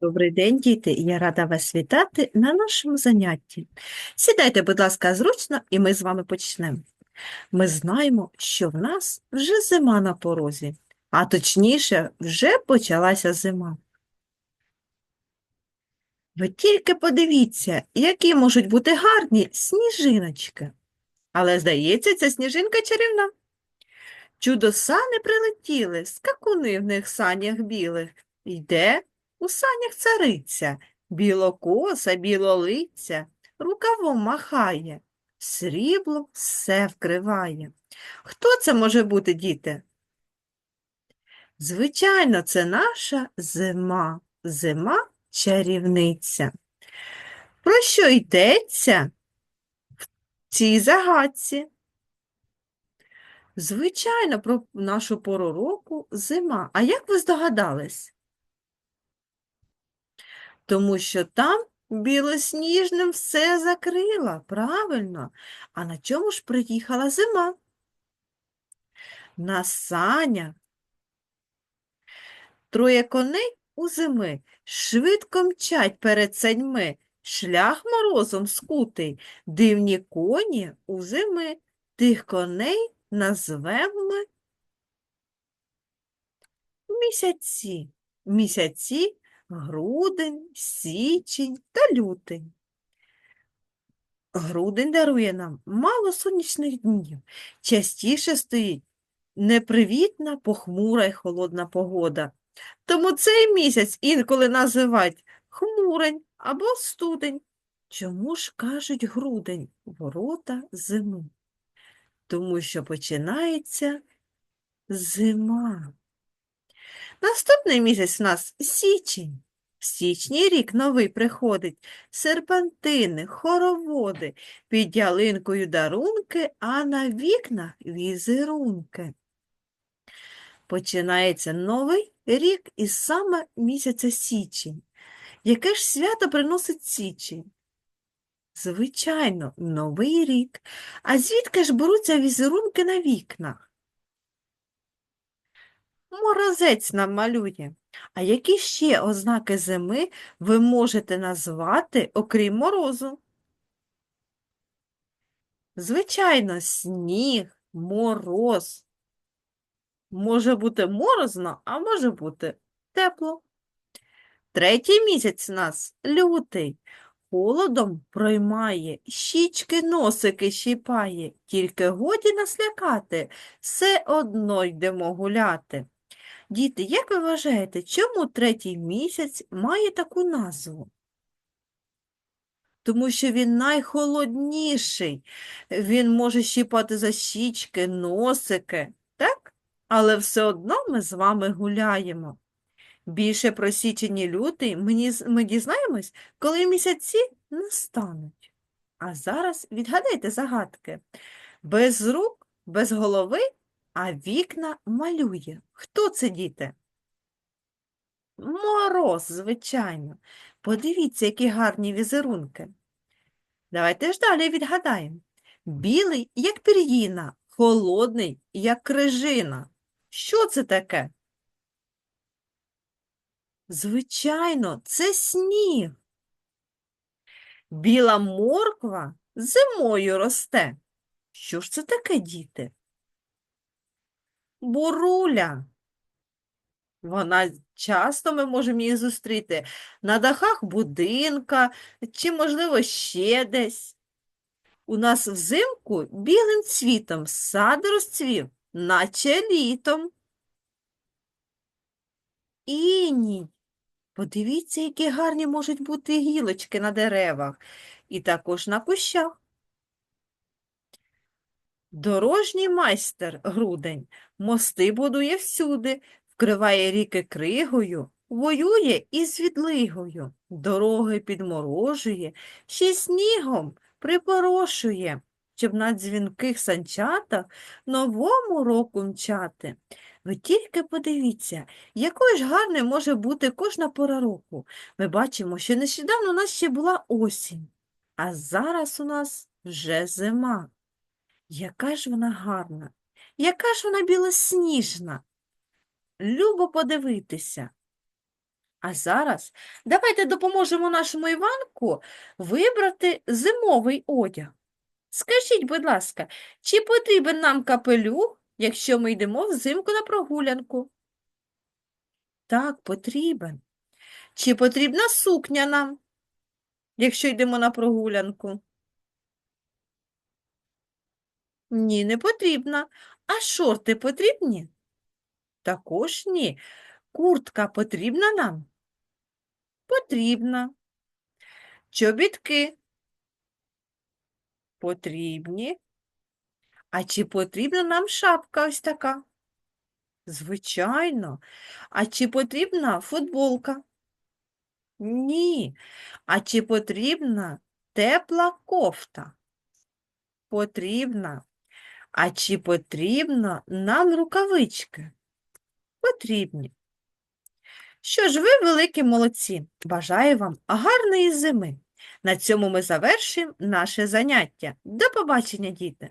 Добрий день, діти! Я рада вас вітати на нашому занятті. Сідайте, будь ласка, зручно, і ми з вами почнемо. Ми знаємо, що в нас вже зима на порозі, а точніше, вже почалася зима. Ви тільки подивіться, які можуть бути гарні сніжиночки. Але, здається, ця сніжинка чарівна. Чудо-сани прилетіли, скакуни в них санях білих. Йде у санях цариця, білокоса, білолиця, рукавом махає, сріблом все вкриває. Хто це може бути, діти? Звичайно, це наша зима, зима чарівниця. Про що йдеться в цій загадці? Звичайно, про нашу пору року зима. А як ви здогадались? Тому що там білосніжним все закрила, правильно. А на чому ж приїхала зима? На санях. Троє коней у зими швидко мчать перед саньми, шлях морозом скутий, дивні коні у зими, тих коней назвемо місяці. Місяці грудень, січень та лютий. Грудень дарує нам мало сонячних днів. Частіше стоїть непривітна, похмура й холодна погода. Тому цей місяць інколи називають хмурень або студень. Чому ж кажуть грудень ворота зими? Тому що починається зима. Наступний місяць у нас січень. В січні рік новий приходить. Серпантини, хороводи, під ялинкою дарунки, а на вікнах візерунки. Починається новий рік із саме місяця січень. Яке ж свято приносить січень? Звичайно, новий рік. А звідки ж беруться візерунки на вікнах? Морозець нам малює. А які ще ознаки зими ви можете назвати, окрім морозу? Звичайно, сніг, мороз. Може бути морозно, а може бути тепло. Третій місяць у нас лютий. Холодом проймає, щічки носики щіпає, тільки годі нас лякати, все одно йдемо гуляти. Діти, як ви вважаєте, чому третій місяць має таку назву? Тому що він найхолодніший, він може щіпати за щічки, носики, так? Але все одно ми з вами гуляємо. Більше про січень і лютий ми дізнаємось, коли місяці настануть. А зараз відгадайте загадки. Без рук, без голови, а вікна малює. Хто це, діти? Мороз, звичайно. Подивіться, які гарні візерунки. Давайте ж далі відгадаємо. Білий, як пір'їна, холодний, як крижина. Що це таке? Звичайно, це сніг. Біла морква зимою росте. Що ж це таке, діти? Буруля. Вона часто ми можемо її зустріти на дахах будинка чи, можливо, ще десь. У нас взимку білим цвітом сад розцвів, наче літом. Іній. Подивіться, які гарні можуть бути гілочки на деревах і також на кущах. Дорожній майстер грудень мости будує всюди, вкриває ріки кригою, воює із відлигою, дороги підморожує, ще снігом припорошує, щоб на дзвінких санчатах новому року мчати. Ви тільки подивіться, якою ж гарною може бути кожна пора року. Ми бачимо, що нещодавно у нас ще була осінь, а зараз у нас вже зима. Яка ж вона гарна, яка ж вона білосніжна. Любо подивитися. А зараз давайте допоможемо нашому Іванку вибрати зимовий одяг. Скажіть, будь ласка, чи потрібен нам капелюх, якщо ми йдемо взимку на прогулянку? Так, потрібен. Чи потрібна сукня нам, якщо йдемо на прогулянку? Ні, не потрібна. А шорти потрібні? Також ні. Куртка потрібна нам? Потрібна. Чобітки? Потрібні. А чи потрібна нам шапка ось така? Звичайно. А чи потрібна футболка? Ні. А чи потрібна тепла кофта? Потрібна. А чи потрібно нам рукавички? Потрібні. Що ж, ви великі молодці. Бажаю вам гарної зими. На цьому ми завершимо наше заняття. До побачення, діти!